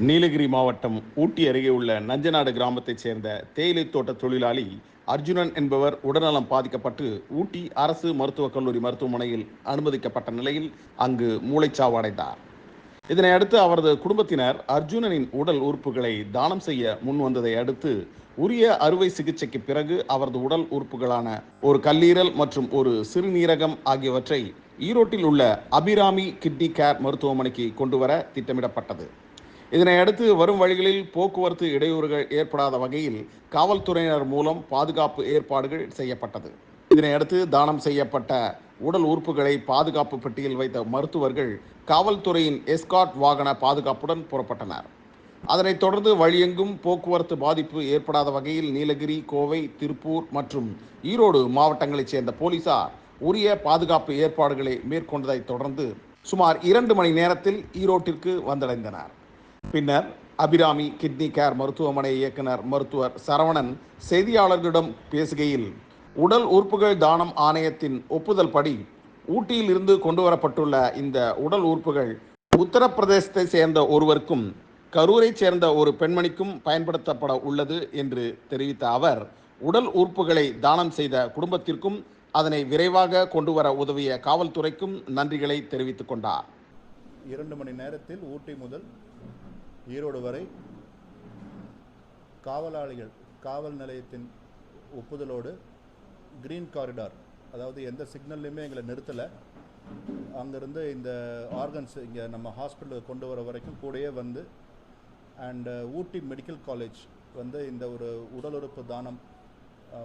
நீலகிரி மாவட்டம் ஊட்டி அருகே உள்ள நஞ்சநாடு கிராமத்தைச் சேர்ந்த தேயிலை தோட்ட தொழிலாளி அர்ஜுனன் என்பவர் உடல்நலம் பாதிக்கப்பட்டு ஊட்டி அரசு மருத்துவக் கல்லூரி மருத்துவமனையில் அனுமதிக்கப்பட்ட நிலையில் அங்கு மூளைச்சாவு அடைந்தார் இதனையடுத்து அவரது குடும்பத்தினர் அர்ஜுனனின் உடல் உறுப்புகளை தானம் செய்ய முன் வந்ததை அடுத்து உரிய அறுவை சிகிச்சைக்கு பிறகு அவரது உடல் உறுப்புகளான ஒரு கல்லீரல் மற்றும் ஒரு சிறுநீரகம் ஆகியவற்றை ஈரோட்டில் உள்ள அபிராமி கிட்னி கேர் மருத்துவமனைக்கு கொண்டு வர திட்டமிடப்பட்டது. இதனையடுத்து வரும் வழிகளில் போக்குவரத்து இடையூறுகள் ஏற்படாத வகையில் காவல்துறையினர் மூலம் பாதுகாப்பு ஏற்பாடுகள் செய்யப்பட்டது. இதனையடுத்து தானம் செய்யப்பட்ட உடல் உறுப்புகளை பாதுகாப்பு பெட்டியில் வைத்த மருத்துவர்கள் காவல்துறையின் எஸ்காட் வாகன பாதுகாப்புடன் புறப்பட்டனர். அதனைத் தொடர்ந்து வழியெங்கும் போக்குவரத்து பாதிப்பு ஏற்படாத வகையில் நீலகிரி கோவை திருப்பூர் மற்றும் ஈரோடு மாவட்டங்களைச் சேர்ந்த போலீசார் உரிய பாதுகாப்பு ஏற்பாடுகளை மேற்கொண்டதைத் தொடர்ந்து சுமார் இரண்டு மணி நேரத்தில் ஈரோட்டிற்கு வந்தடைந்தனர். பின்னர் அபிராமி கிட்னி கேர் மருத்துவமனை இயக்குனர் மருத்துவர் சரவணன் செய்தியாளர்களிடம் பேசுகையில் உடல் உறுப்புகள் தானம் ஆணையத்தின் ஒப்புதல் படி ஊட்டியில் இருந்து கொண்டு வரப்பட்டுள்ள இந்த உடல் உறுப்புகள் உத்தரப்பிரதேசத்தை சேர்ந்த ஒருவருக்கும் கரூரை சேர்ந்த ஒரு பெண்மணிக்கும் பயன்படுத்தப்பட உள்ளது என்று தெரிவித்த அவர் உடல் உறுப்புகளை தானம் செய்த குடும்பத்திற்கும் அதனை விரைவாக கொண்டு வர உதவிய காவல்துறைக்கும் நன்றிகளை தெரிவித்துக் கொண்டார். இரண்டு மணி நேரத்தில் ஊட்டி முதல் ஈரோடு வரை காவலாளிகள் காவல் நிலையத்தின் ஒப்புதலோடு கிரீன் காரிடார் அதாவது எந்த சிக்னல்லையுமே எங்களை நிறுத்தலை. அங்கேருந்து இந்த ஆர்கன்ஸ் இங்கே நம்ம ஹாஸ்பிட்டலுக்கு கொண்டு வர வரைக்கும் கூடயே வந்து அண்டு ஊட்டி மெடிக்கல் காலேஜ் வந்து இந்த ஒரு உடல் உறுப்பு தானம்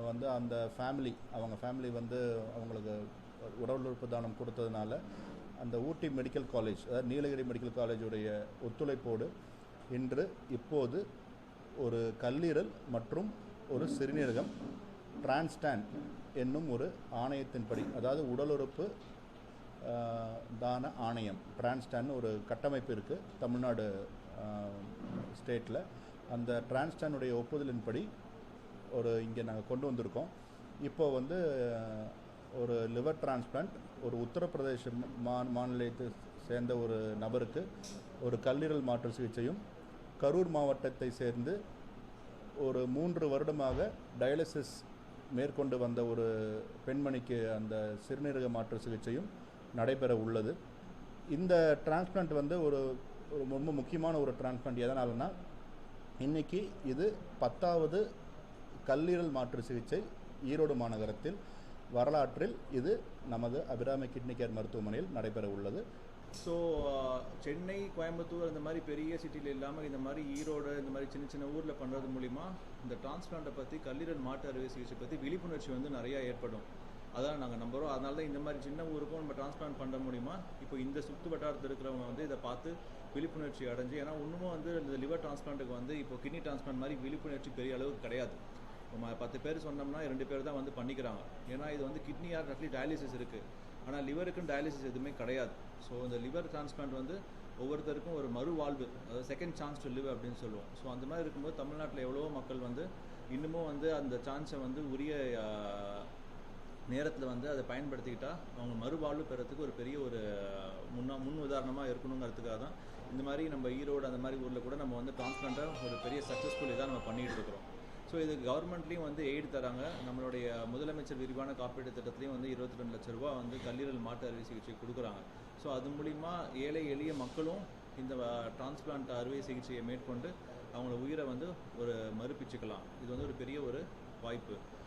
வந்து அந்த ஃபேமிலி அவங்க ஃபேமிலி வந்து அவங்களுக்கு உடல் உறுப்பு தானம் கொடுத்ததுனால அந்த ஊட்டி மெடிக்கல் காலேஜ் அதாவது நீலகிரி மெடிக்கல் காலேஜுடைய ஒத்துழைப்போடு இன்று இப்போது ஒரு கல்லீரல் மற்றும் ஒரு சிறுநீரகம் டிரான்ஸ்டான் என்னும் ஒரு ஆணையத்தின்படி அதாவது உடல் உறுப்பு தான ஆணையம் டிரான்ஸ்டான் ஒரு கட்டமைப்பு இருக்குது தமிழ்நாடு ஸ்டேட்டில் அந்த டிரான்ஸ்டானுடைய ஒப்புதலின்படி ஒரு இங்கே நாங்கள் கொண்டு வந்திருக்கோம். இப்போ வந்து ஒரு லிவர் டிரான்ஸ்பிளான்ட் ஒரு உத்தரப்பிரதேச மா மாநிலத்தை சேர்ந்த ஒரு நபருக்கு ஒரு கல்லீரல் மாற்று சிகிச்சையும் கரூர் மாவட்டத்தை சேர்ந்து ஒரு மூன்று வருடமாக டயாலிசிஸ் மேற்கொண்டு வந்த ஒரு பெண்மணிக்கு அந்த சிறுநீரக மாற்று சிகிச்சையும் நடைபெற உள்ளது. இந்த டிரான்ஸ்பிளான்ட் வந்து ஒரு ஒரு ரொம்ப முக்கியமான ஒரு டிரான்ஸ்பிளான்ட் எதனாலனா இன்னைக்கு இது பத்தாவது கல்லீரல் மாற்று சிகிச்சை ஈரோடு மாநகரத்தில் வரலாற்றில் இது நமது அபிராமி கிட்னி கேர் மருத்துவமனையில் நடைபெற உள்ளது. ஸோ uh, சென்னை கோயம்புத்தூர் அந்த மாதிரி பெரிய சிட்டியில் இல்லாமல் இந்த மாதிரி ஈரோடு இந்த மாதிரி சின்ன சின்ன ஊரில் பண்ணுறது மூலிமா இந்த டிரான்ஸ்பிளான்ட்டை பற்றி கல்லீரல் மாற்று அறுவை சிகிச்சை பற்றி விழிப்புணர்ச்சி வந்து நிறையா ஏற்படும். அதான் நாங்கள் நம்புகிறோம் அதனால தான் இந்த மாதிரி சின்ன ஊருக்கும் நம்ம டிரான்ஸ்பிளான்ட் பண்ண முடியுமா? இப்போ இந்த சுற்று வட்டாரத்தில் இருக்கிறவங்க வந்து இதை பார்த்து விழிப்புணர்ச்சி அடைஞ்சு ஏன்னா இன்னமும் வந்து இந்த லிவர் டிரான்ஸ்பிளான்ட்டுக்கு வந்து இப்போ கிட்னி டிரான்ஸ்பிளான்ட் மாதிரி விழிப்புணர்ச்சி பெரிய அளவுக்கு கிடையாது. நம்ம பத்து பேர் சொன்னோம்னா ரெண்டு பேர் தான் வந்து பண்ணிக்கிறாங்க. ஏன்னா இது வந்து கிட்னி ஆர் அட்லி டயாலிசிஸ் இருக்குது ஆனால் லிவருக்கும் டயாலிசிஸ் எதுவுமே கிடையாது. ஸோ இந்த லிவர் டிரான்ஸ்பிளான்ட் வந்து ஒவ்வொருத்தருக்கும் ஒரு மறுவாழ்வு அதாவது செகண்ட் சான்ஸ் டு லிவ் அப்படின்னு சொல்லுவோம். ஸோ அந்த மாதிரி இருக்கும்போது தமிழ்நாட்டில் எவ்வளவோ மக்கள் வந்து இன்னமும் வந்து அந்த சான்ஸை வந்து உரிய நேரத்தில் வந்து அதை பயன்படுத்திக்கிட்டால் அவங்க மறுவாழ்வு பெறத்துக்கு ஒரு பெரிய ஒரு முன்னா முன் உதாரணமாக இருக்கணுங்கிறதுக்காக தான் இந்த மாதிரி நம்ம ஈரோடு அந்த மாதிரி ஊரில் கூட நம்ம வந்து டிரான்ஸ்பிளான்ட்டாக ஒரு பெரிய சக்ஸஸ்ஃபுல் இதாக நம்ம பண்ணிகிட்டு இருக்கிறோம். ஸோ இது கவர்மெண்ட்லேயும் வந்து எய்டு தராங்க. நம்மளுடைய முதலமைச்சர் விரிவான காப்பீட்டு திட்டத்துலேயும் வந்து இருபத்தி ரெண்டு லட்ச ரூபா வந்து கல்லீரல் மாற்று அறுவை சிகிச்சை கொடுக்குறாங்க. ஸோ அது மூலிமா ஏழை எளிய மக்களும் இந்த டிரான்ஸ்பிளான்ட் அறுவை சிகிச்சையை மேற்கொண்டு அவங்கள உயிரை வந்து ஒரு மறுப்பிச்சுக்கலாம். இது வந்து ஒரு பெரிய ஒரு வாய்ப்பு.